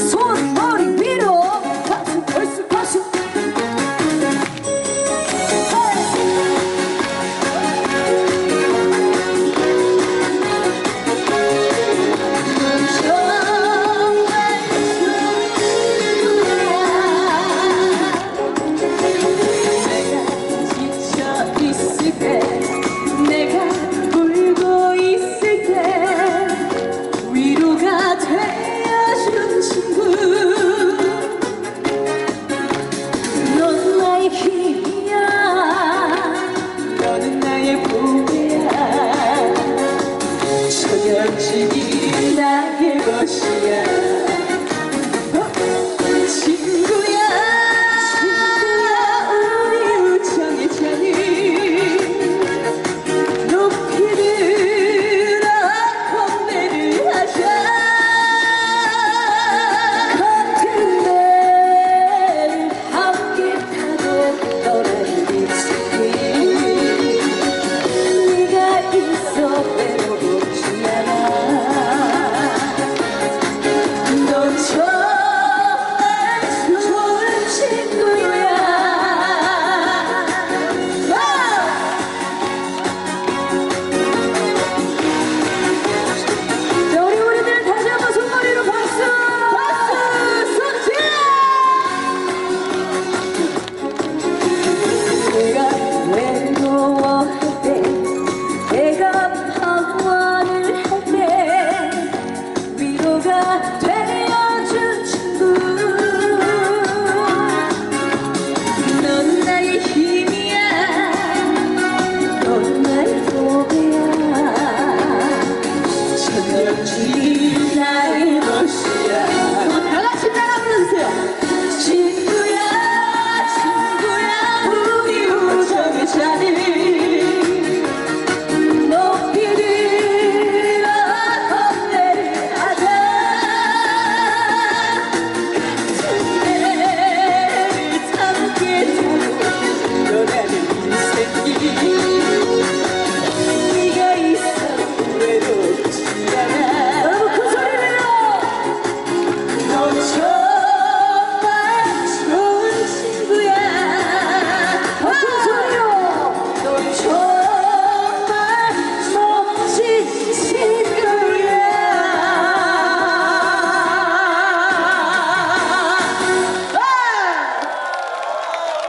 sorry. 난 그것이야 친구야 친구야 우리 우정의 잔이 높이 들어 건배를 하자 같은 배를 함께 타고 떠날 이 세계 네가 있어 Sevgilimden boş yer